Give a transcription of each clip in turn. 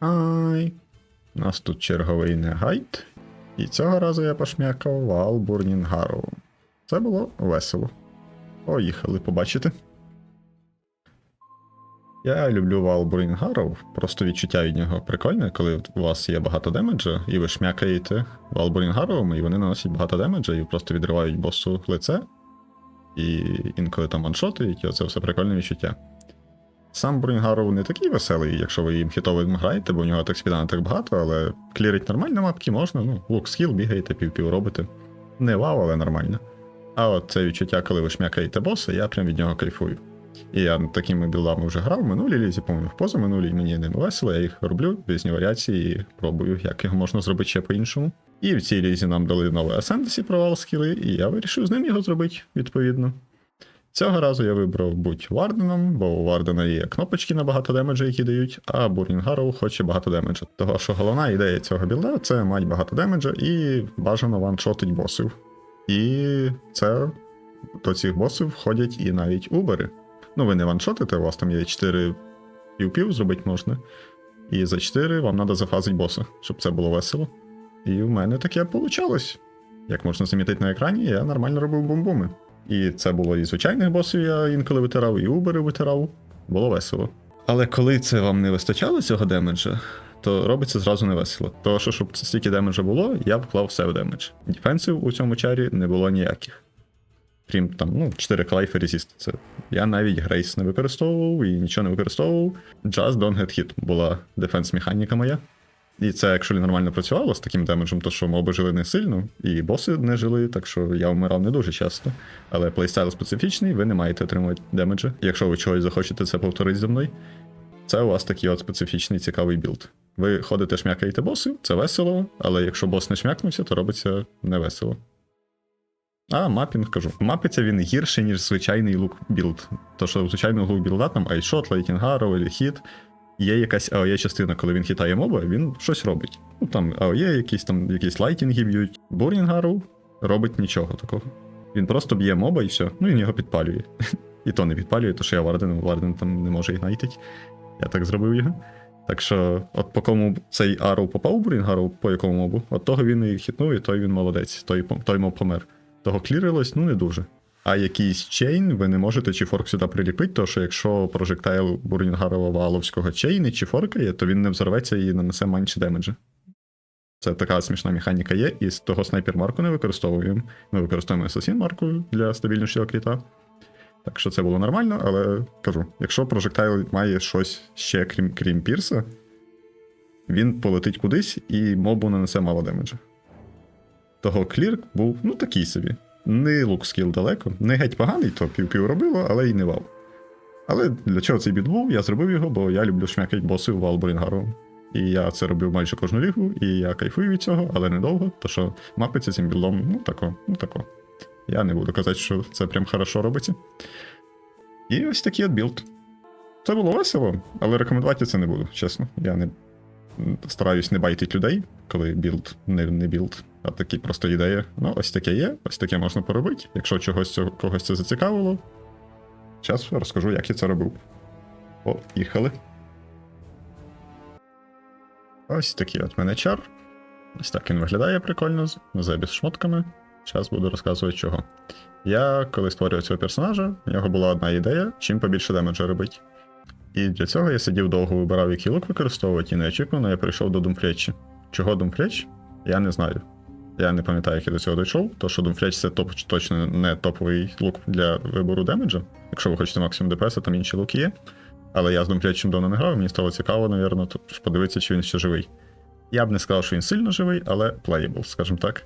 Ай. У нас тут черговий негайд. І цього разу я пошмякав Вал Бурнінгару. Це було весело. Поїхали побачити. Я люблю Вал Бурнінгару, просто відчуття від нього прикольне, коли у вас є багато демеджа, і ви шмякаєте Вал Бурнінгаровим, і вони наносять багато демеджа, і просто відривають босу лице. І інколи там ваншотують, і оце все прикольне відчуття. Сам Брунгаров не такий веселий, якщо ви їм хітовим граєте, бо у нього так спіда не так багато, але клірить нормально мапки можна, ну, лук скіл, бігаєте, пів-пів робите. Не вау, але нормально. А от це відчуття, коли ви шмякаєте боса, я прям від нього кайфую. І я такими білдами вже грав в минулій лізі, по-моєму, в позаминулій, мені ними весело, я їх роблю, різні варіації, і пробую, як його можна зробити ще по-іншому. І в цій лізі нам дали новий Ascendancy провал скіли, і я вирішив з ним його зробити, відповідно. Цього разу я вибрав будь Варденом, бо у Вардена є кнопочки на багато демеджа, які дають, а Бурнінг Гарроу хоче багато демеджа. Того що головна ідея цього білда це мати багато демеджа і бажано ваншотить босів. І це до цих босів входять і навіть убери. Ну, ви не ваншотите, у вас там є 4 пів-пів зробити можна. І за 4 вам треба зафазити боса, щоб це було весело. І в мене таке вийшло. Як можна замітити на екрані, я нормально робив бомбуми. І це було і звичайних босів, я інколи витирав, і убери витирав. Було весело. Але коли це вам не вистачало цього демеджа, то робиться зразу не весело. Тому що, щоб стільки демеджа було, я вклав все в демедж. Дефенсів у цьому чарі не було ніяких. Крім там, ну, 4 клайфи резіст. Це я навіть Грейс не використовував і нічого не використовував. Just don't get hit була дефенс-механіка моя. І це, якщо нормально працювало з таким демеджем, то що моби жили не сильно, і боси не жили, так що я вмирав не дуже часто. Але плейстайл специфічний, ви не маєте отримувати демеджа. Якщо ви чогось захочете це повторити зі мною, це у вас такий от специфічний цікавий білд. Ви ходите, шмякаєте босів, це весело, але якщо бос не шмякнувся, то робиться не весело. А, мапінг кажу. Мапиться він гірше, ніж звичайний лук білд. То що в лук білда там айшот, лейтінгаров, хіт. Є якась АОЄ частина, коли він хитає моба, він щось робить. Ну там АОЄ, якісь там якісь лайтінги б'ють. Бурнінгару робить нічого такого. Він просто б'є моба і все. Ну він його підпалює. І то не підпалює, то що я Варден, Варден там не може ігнайтить. Я так зробив його. Так що, от по кому цей Арроw попав у Бурінгару, по якому мобу, от того він і хитнув, і той він молодець, той, той моб помер. Того клірилось, ну не дуже. А якийсь чейн ви не можете чи форк сюди приліпити, тому що якщо прожектайл Бурінгарова Валовського чейни чи форкає, то він не взорветься і нанесе менше демеджа. Це така смішна механіка є, і з того снайпер марку не використовуємо. Ми використовуємо Assassin марку для стабільнішого кріта. Так що це було нормально, але кажу, якщо прожектайл має щось ще крім крім Пірса, він полетить кудись і мобу нанесе мало демеджа. Того клір був ну такий собі. Не лук скіл далеко, не геть поганий, то пів-пів робило, але й не вал. Але для чого цей бід був? Я зробив його, бо я люблю шмякати боси в Валборінгару. І я це робив майже кожну лігу, і я кайфую від цього, але недовго, то що мапиться цим білдом, ну тако, ну тако. Я не буду казати, що це прям хорошо робиться. І ось такий от білд. Це було весело, але рекомендувати це не буду, чесно. Я не стараюсь не байтити людей, коли білд не, не білд, а такі просто ідея. Ну, ось таке є, ось таке можна поробити. Якщо чогось когось це зацікавило, зараз розкажу, як я це робив. Поїхали. Ось такий от мене чар. Ось так він виглядає прикольно, зебі з шмотками. Зараз буду розказувати чого. Я, коли створював цього персонажа, у нього була одна ідея, чим побільше демеджа робити. І для цього я сидів довго вибирав, який лук використовувати, і неочікувано я прийшов до Думфлетчі. Чого Думфлетч? Я не знаю. Я не пам'ятаю, як я до цього дійшов, то що Думфлетч це топ, точно не топовий лук для вибору демеджа. Якщо ви хочете максимум ДПС, там інші луки є. Але я з Думфлетчем давно не грав, мені стало цікаво, напевно, подивитися, чи він ще живий. Я б не сказав, що він сильно живий, але playable, скажімо так.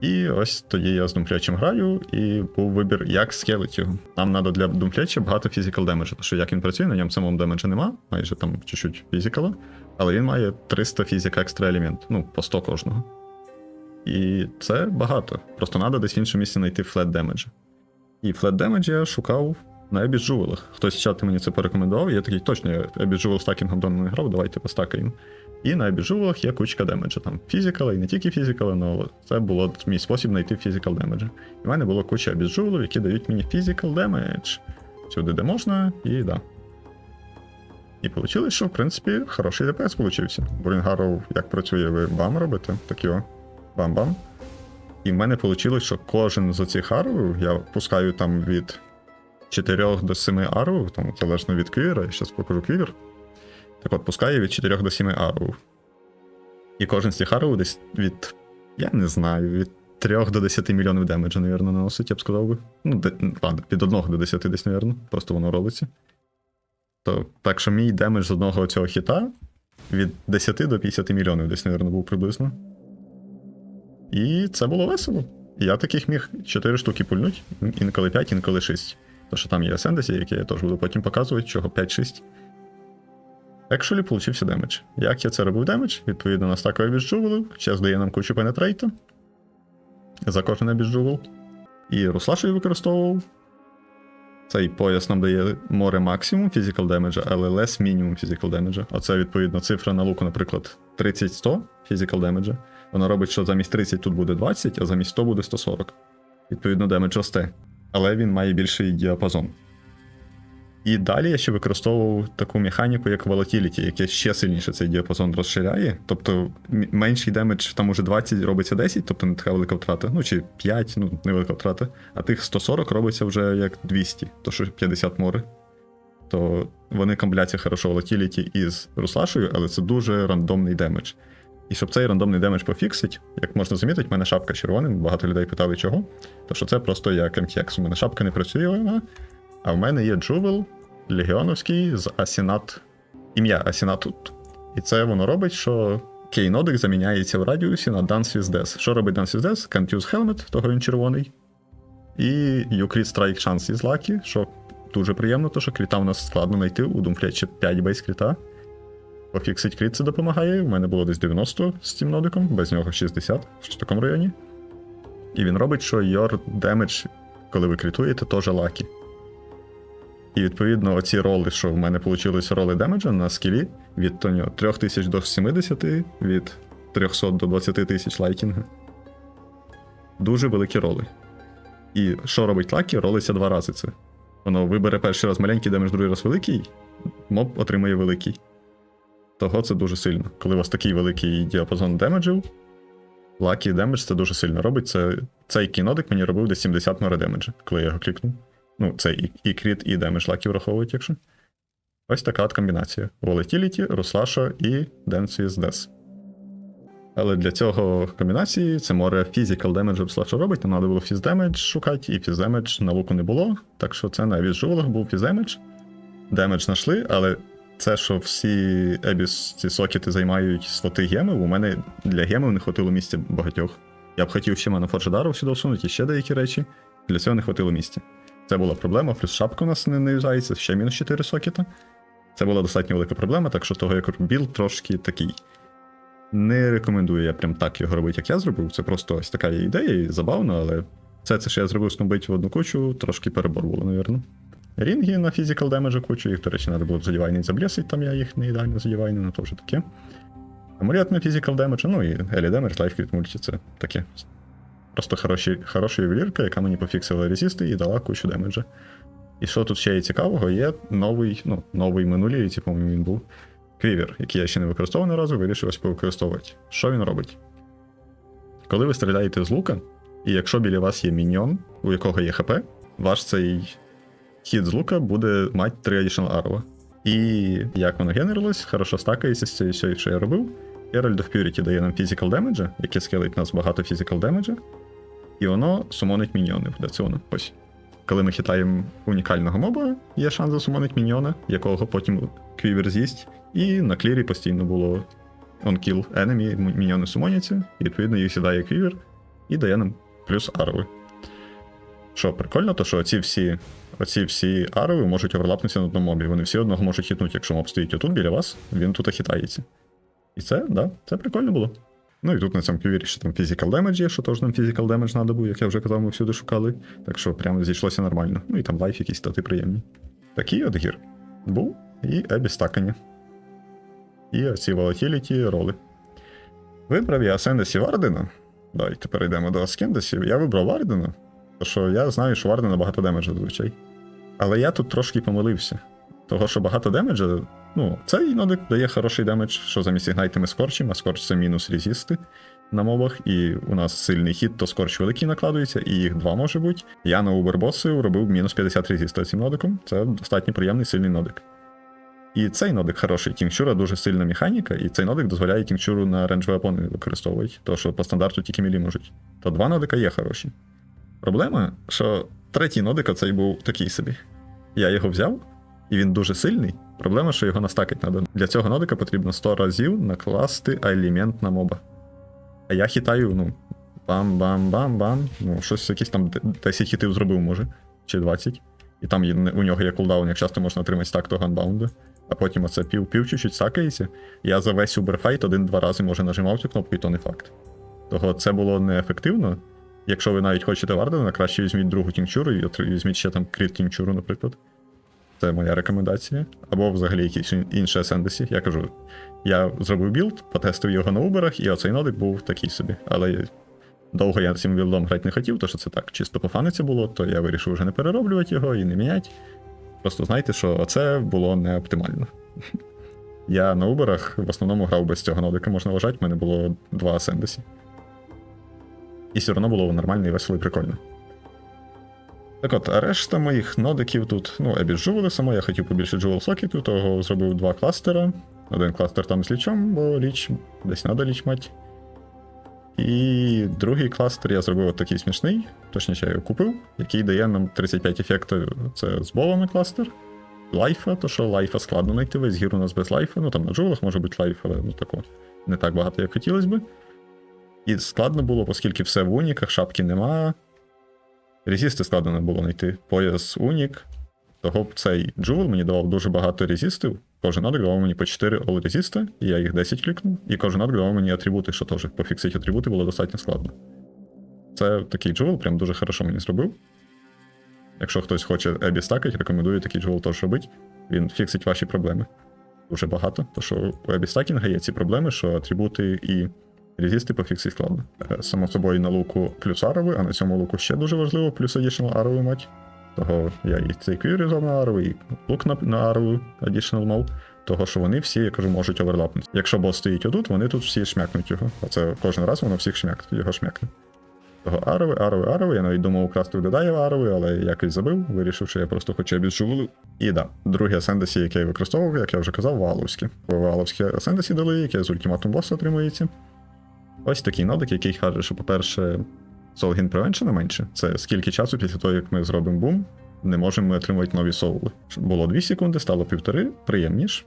І ось тоді я з Думфлячем граю, і був вибір, як скелити його. Нам треба для Думфляча багато фізикал демеджа, тому що як він працює, на ньому самому демеджа нема, майже там чуть-чуть фізикала, але він має 300 фізика екстра елемент, ну, по 100 кожного. І це багато. Просто треба десь в іншому місці знайти флет демеджа. І флет демедж я шукав на Ебіджувелах. Хтось з чату мені це порекомендував, я такий, точно, я Ебіджувел стакінгом давно не грав, давайте постакаємо. І на Ебіджувелах є кучка демеджа. Там фізикала, і не тільки фізикала, але це було мій спосіб знайти фізикал демеджа. І в мене було куча Ебіджувелів, які дають мені фізикал демедж. Сюди де можна, і да. І вийшло, що в принципі хороший ДПС получився. Брінгаров, як працює, ви бам робите, так його бам-бам. І в мене вийшло, що кожен з оцих арвів я пускаю там від 4 до 7 арвів, там залежно від квівера, я зараз покажу квівер. Так от, пускаю від 4 до 7 арвів. І кожен з цих арвів десь від, я не знаю, від 3 до 10 мільйонів демеджа, напевно, наносить, я б сказав би. Ну, де, ладно, від 1 до 10 десь, напевно, просто воно робиться. То, так що мій демедж з одного цього хіта від 10 до 50 мільйонів десь, напевно, був приблизно. І це було весело. Я таких міг 4 штуки пульнуть, інколи 5, інколи 6. То що там є Асендесі, які я теж буду потім показувати, чого 5-6. Екшолі получився демедж. Як я це робив демедж? Відповідно, на стаковий біжджувелив, зараз дає нам кучу пенетрейту. За кожен біжджувел. І Руслашою використовував. Цей пояс нам дає море максимум фізикал демеджа, але лес мінімум фізикал демеджа. Оце, відповідно, цифра на луку, наприклад, 30-100 фізикал демеджа. Вона робить, що замість 30 тут буде 20, а замість 100 буде 140. Відповідно, демедж росте. Але він має більший діапазон. І далі я ще використовував таку механіку, як Volatility, яке ще сильніше цей діапазон розширяє. Тобто менший демедж там уже 20 робиться 10, тобто не така велика втрата. Ну чи 5, ну невелика втрата. А тих 140 робиться вже як 200, то що 50 мори. То вони комбляться хорошо Volatility із Руслашою, але це дуже рандомний демедж. І щоб цей рандомний демедж пофіксить, як можна замітити, в мене шапка червоним, багато людей питали чого. То що це просто як MTX. У мене шапка не працює, вона, а в мене є джувел легіоновський з Асінат. Ім'я Асінатут. І це воно робить, що кейнодик заміняється в радіусі на Dance with Death. Що робить Dance with Death? Can't use helmet, того він червоний. І You Crit Strike Chance із Lucky, що дуже приємно, то що кріта у нас складно знайти. У Doomfleet 5 бейс кріта. Пофіксить кріт це допомагає. У мене було десь 90 з цим нодиком, без нього 60 в такому районі. І він робить, що your damage, коли ви крітуєте, теж лакі. І відповідно оці роли, що в мене вийшли роли демеджа на скілі від то, 3000 до 70, від 300 до 20 тисяч лайтінга. Дуже великі роли. І що робить лакі? Ролиться два рази це. Воно вибере перший раз маленький демедж, другий раз великий, моб отримує великий. Того це дуже сильно. Коли у вас такий великий діапазон демеджів, лакі демедж це дуже сильно робить. Це, цей кінодик мені робив десь 70 море демеджа, коли я його клікнув. Ну, це і, і кріт, і демедж лакі враховують, якщо. Ось така от комбінація: Volatility, Руслаша і Dance with Death. Але для цього комбінації це море Physical Damage Руслаша робить, нам треба було Damage шукати, і Damage на луку не було. Так що це на візжувалах був Damage. Демедж знайшли, але це, що всі Ебіс ці сокети займають слоти гемів, у мене для гемів не хватило місця багатьох. Я б хотів ще Манафорджедару сюди всунути, і ще деякі речі. Для цього не хватило місця. Це була проблема, плюс шапка у нас не, юзається, ще мінус 4 сокета. Це була достатньо велика проблема, так що того як білд трошки такий. Не рекомендую я прям так його робити, як я зробив. Це просто ось така є ідея, і забавно, але все це, що я зробив скомбить в одну кучу, трошки перебор було, напевно. Рінги на фізикал демеджа кучу, їх, до речі, треба було б задівайний заблісить, там я їх не ідеально задівайний, ну то вже таке. Амулет на фізикал демедж, ну і Елі демедж, лайфкріт мульті, це таке. Просто хороші, хороша ювелірка, яка мені пофіксила резисти і дала кучу демеджа. І що тут ще є цікавого, є новий, ну, новий минулій, по-моєму, він був. Квівер, який я ще не використовував ні разу, вирішив ось повикористовувати. Що він робить? Коли ви стріляєте з лука, і якщо біля вас є міньйон, у якого є ХП, ваш цей хід з лука буде мати 3 additional арва. І як воно генерилось, хорошо стакається з цією що я робив. Herald of Purity дає нам physical damage, яке скелить нас багато physical damage, і воно сумонить міньйони для цього. Ось. Коли ми хитаємо унікального моба, є шанс засумонити міньйона, якого потім квівер з'їсть. І на клірі постійно було on-kill enemy, міньйони сумоняться, і відповідно їх сідає квівер і дає нам плюс арви. Що прикольно, то що оці всі, оці всі арви можуть оверлапнутися на одному мобі. Вони всі одного можуть хітнути, якщо моб стоїть отут біля вас, він тут хитається. І це, да, це прикольно було. Ну і тут на цьому кювірі ще там physical damage є, що теж нам physical damage треба був, як я вже казав, ми всюди шукали. Так що прямо зійшлося нормально. Ну і там лайф якісь стати приємні. Такий от гір був і ебі. І оці volatility роли. Вибрав я Асендесі Вардена. Давайте перейдемо до Аскендесів. Я вибрав Вардена, тому що я знаю, що Вардена багато демеджа зазвичай. Але я тут трошки помилився. Того, що багато демеджа Ну, цей нодик дає хороший демедж, що замість ігнайти ми скорчимо, а скорч це мінус резісти на мобах, і у нас сильний хід, то скорч великий накладується, і їх два може бути. Я на убербосу робив мінус 50 резіста цим нодиком. Це достатньо приємний сильний нодик. І цей нодик хороший. Тінчура дуже сильна механіка, і цей нодик дозволяє тінчуру на рендж вепони використовувати, то що по стандарту тільки мілі можуть. То два нодика є хороші. Проблема, що третій нодик цей був такий собі. Я його взяв, і він дуже сильний. Проблема, що його настакати треба. Для цього нодика потрібно 100 разів накласти елемент на моба. А я хитаю, ну, бам-бам-бам-бам. Ну, щось якісь там 10 хітів зробив, може, чи 20. І там у нього є кулдаун, як часто можна отримати стак до ганбаунду. А потім оце пів-пів чуть-чуть сакається. Я за весь уберфайт один-два рази може нажимав цю кнопку, і то не факт. Того це було неефективно. Якщо ви навіть хочете Вардена, краще візьміть другу тінчуру і візьміть ще там кріт тінчуру, наприклад. Це моя рекомендація. Або взагалі якісь інші асендесі. Я кажу, я зробив білд, потестив його на уберах, і оцей нодик був такий собі. Але довго я цим білдом грати не хотів, тому що це так чисто пофаниться було, то я вирішив вже не перероблювати його і не міняти. Просто знайте, що це було не оптимально. Я на уберах в основному грав без цього нодика, можна вважати, в мене було два асендесі. І все одно було нормально і весело і прикольно. Так от, а решта моїх нодиків тут, ну, жували само, я хотів побільше джувел сокету, того зробив два кластера. Один кластер там з лічом, бо ліч десь треба ліч мать. І другий кластер я зробив от такий смішний, точніше я його купив, який дає нам 35 ефектів. Це з бовами кластер. Лайфа, то що лайфа складно знайти, весь гір у нас без лайфа. Ну там на джувелах може бути лайф, але ну тако не так багато, як хотілося би. І складно було, оскільки все в уніках, шапки нема. Резісти складно було знайти. Пояс унік. Того б цей джувел мені давав дуже багато резістів. Кожен нодик давав мені по 4 all резіста, і я їх 10 клікнув. І кожен нодик давав мені атрибути, що теж пофіксити атрибути було достатньо складно. Це такий джувел, прям дуже хорошо мені зробив. Якщо хтось хоче Ебі стакать, рекомендую такий джувел теж робити. Він фіксить ваші проблеми. Дуже багато. То що у Ебі стакінга є ці проблеми, що атрибути і резісти пофіксити складно. Е, Само собою на луку плюс арови, а на цьому луку ще дуже важливо плюс additional арови мать. Того я і цей квір взяв на арову, і лук на, на арову additional мав. Того, що вони всі, я кажу, можуть оверлапнути. Якщо бос стоїть отут, вони тут всі шмякнуть його. А це кожен раз воно всіх шмякне, його шмякне. Того арови, арови, арови. Я навіть думав украсти додає арови, але якось забив, вирішив, що я просто хочу обіжували. І да, друге асендесі, яке я використовував, як я вже казав, валовське. Валовське асендесі дали, яке з ультиматум боса отримується. Ось такий нодик, який каже, що, по-перше, Gain Prevention менше. Це скільки часу після того, як ми зробимо бум, не можемо ми отримувати нові соули. Було 2 секунди, стало півтори, приємніш.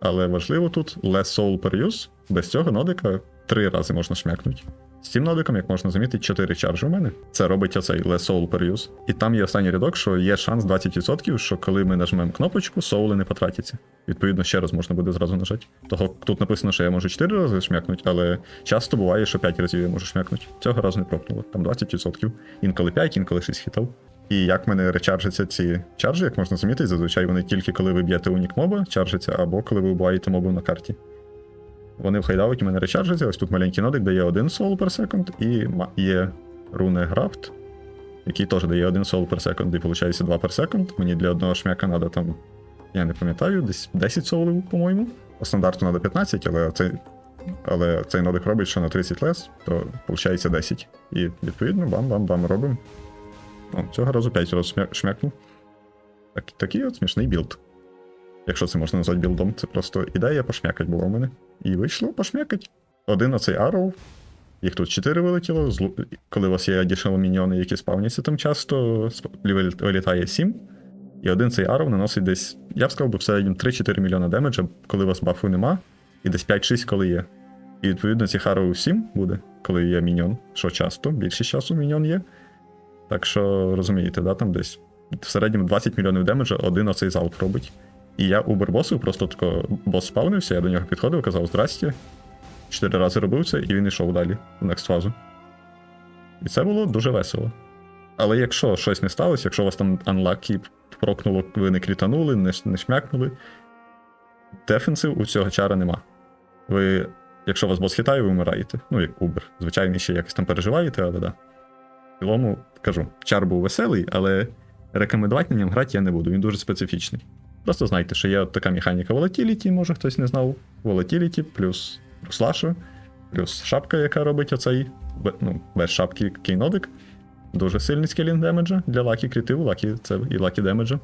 Але важливо тут less soul per use. Без цього нодика три рази можна шмякнути. З цим нодиком, як можна замітити, 4 чаржі у мене. Це робить оцей less soul per use. І там є останній рядок, що є шанс 20%, що коли ми нажмемо кнопочку, соули не потратяться. Відповідно, ще раз можна буде зразу нажати. Того тут написано, що я можу 4 рази шмякнути, але часто буває, що 5 разів я можу шмякнути. Цього разу не пропнуло. Там 20%. Інколи 5, інколи 6 хітів. І як мене речаржаться ці чаржі, як можна замітити, зазвичай вони тільки коли ви б'єте унік моба, чаржаться, або коли ви вбиваєте мобу на карті. Вони в хайдаут у мене речаржаться, ось тут маленький нодик дає 1 soul per second, і є руне графт, який теж дає 1 soul per second, і виходить 2 per second. Мені для одного шмяка треба там, я не пам'ятаю, десь 10 соулів, по-моєму. По стандарту треба 15, але цей, але цей нодик робить, що на 30 лес, то виходить 10. І відповідно бам-бам-бам робимо. О, цього разу 5 разів шмякнув. Так, такий от смішний білд. Якщо це можна назвати білдом, це просто ідея пошмякать була в мене. І вийшло пошмякать. Один оцей арроw. Їх тут 4 вилетіло. злу- Коли у вас є additional міньйони, які спавняться там часто, вилітає 7. І один цей арроw наносить десь, я б сказав, би, в середньому 3-4 мільйона демеджа, коли у вас бафу нема, і десь 5-6, коли є. І відповідно цих арроw 7 буде, коли є міньйон, що часто, більше часу міньйон є. Так що розумієте, да, там десь в середньому 20 мільйонів демеджа один оцей залп робить. І я убер-босу, просто тако бос спавнився, я до нього підходив, казав здрасте. Чотири рази робив це, і він йшов далі, в next фазу. І це було дуже весело. Але якщо щось не сталося, якщо вас там unlucky прокнуло, ви не крітанули, не, не шмякнули, дефенсив у цього чара нема. Ви, якщо вас бос хитає, ви вмираєте. Ну, як Uber. Звичайно, ще якось там переживаєте, але да. В цілому, кажу, чар був веселий, але рекомендувати на ньому грати я не буду, він дуже специфічний. Просто знайте, що є така механіка Volatility, може хтось не знав. Volatility плюс слашу, плюс шапка, яка робить оцей, ну, без шапки кейнодик. Дуже сильний скелінг демеджа для лакі критиву, лакі це і лакі демеджа.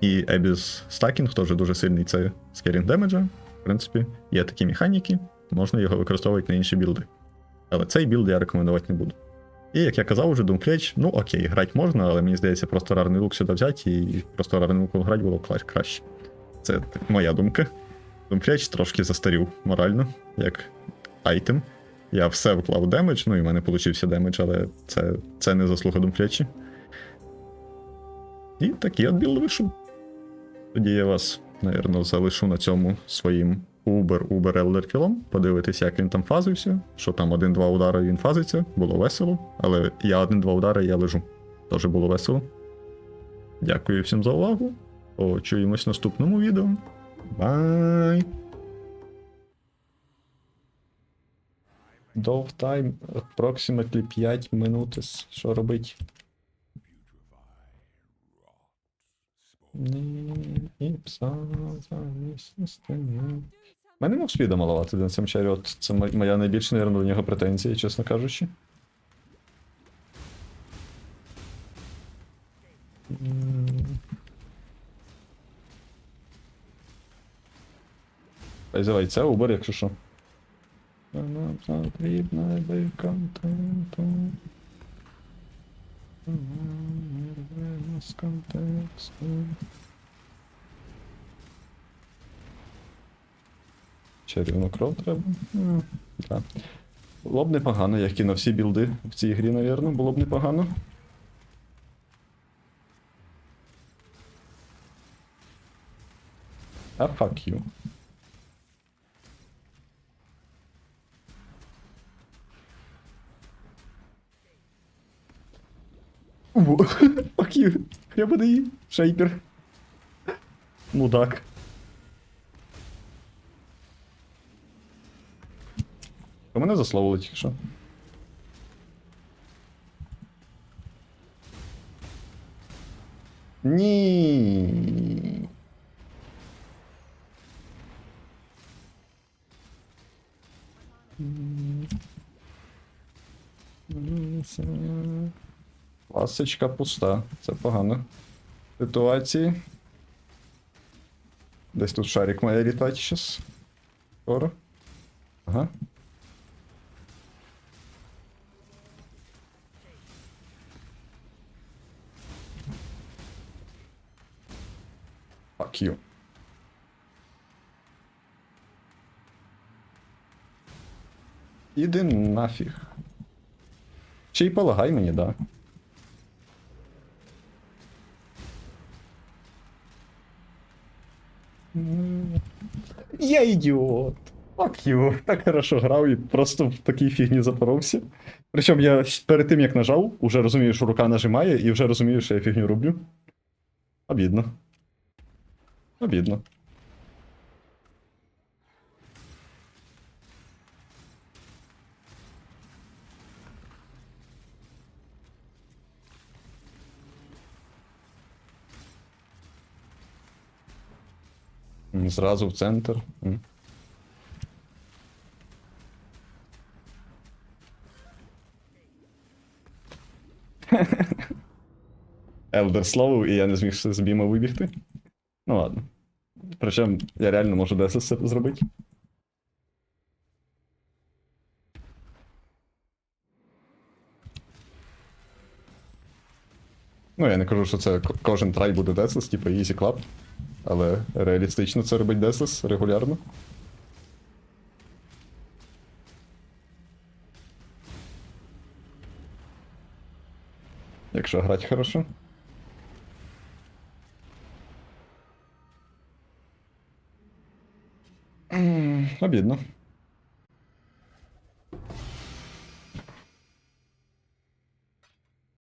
І Abyss Stacking теж дуже сильний це скелінг демеджа. В принципі, є такі механіки, можна його використовувати на інші білди. Але цей білд я рекомендувати не буду. І як я казав, уже Doomcrage, ну окей, грати можна, але мені здається, просто рарний лук сюди взяти і просто рарним луком грати було краще. Це моя думка. Doomcrage трошки застарів морально, як айтем. Я все вклав демедж, ну і в мене получився демедж, але це, це не заслуга Doomcrage. І такий от білд вийшов. Тоді я вас, напевно, залишу на цьому своїм Uber Uber Elder Kill. Подивитись, як він там фазився, що там один-два удари він фазиться, було весело, але я один-два удари я лежу. Теж було весело. Дякую всім за увагу. Почуємось в наступному відео. Бай! Dove time approximately 5 minutes. Що робить? Ні, і пса завісна стіна. Мене мог спіда малувати на цьому чарі. От це моя найбільша, наверное, до нього претензія, чесно кажучи. М. Це убер, якщо що. Нам потрібно би контенту. З контексту. Чарівну кров треба. Ну, так. Було б непогано, як і на всі білди в цій грі, навірно, було б непогано. А fuck you. Fuck you. Хребаний шейпер. Мудак. А мене засловили тільки що. Ні. Ласочка пуста. Це погано. Ситуації. Десь тут шарик має літати щас. Скоро. Ага. Fuck. Іди нафіг. Чи й полагай мені, да. Я ідіот. Fuck you. Так хорошо грав і просто в такій фігні запоровся. Причому я перед тим як нажав, уже розумію, що рука нажимає, і вже розумію, що я фігню роблю. Обідно. Обідно. Зразу в центр. Елдер словив, і я не зміг з біма вибігти. Ну ладно. Причому я реально можу ДСС зробити. Ну, я не кажу, що це кожен трай буде Десес, типу Easy Club. Але реалістично це робить Десес регулярно. Якщо грати хорошо. begynne.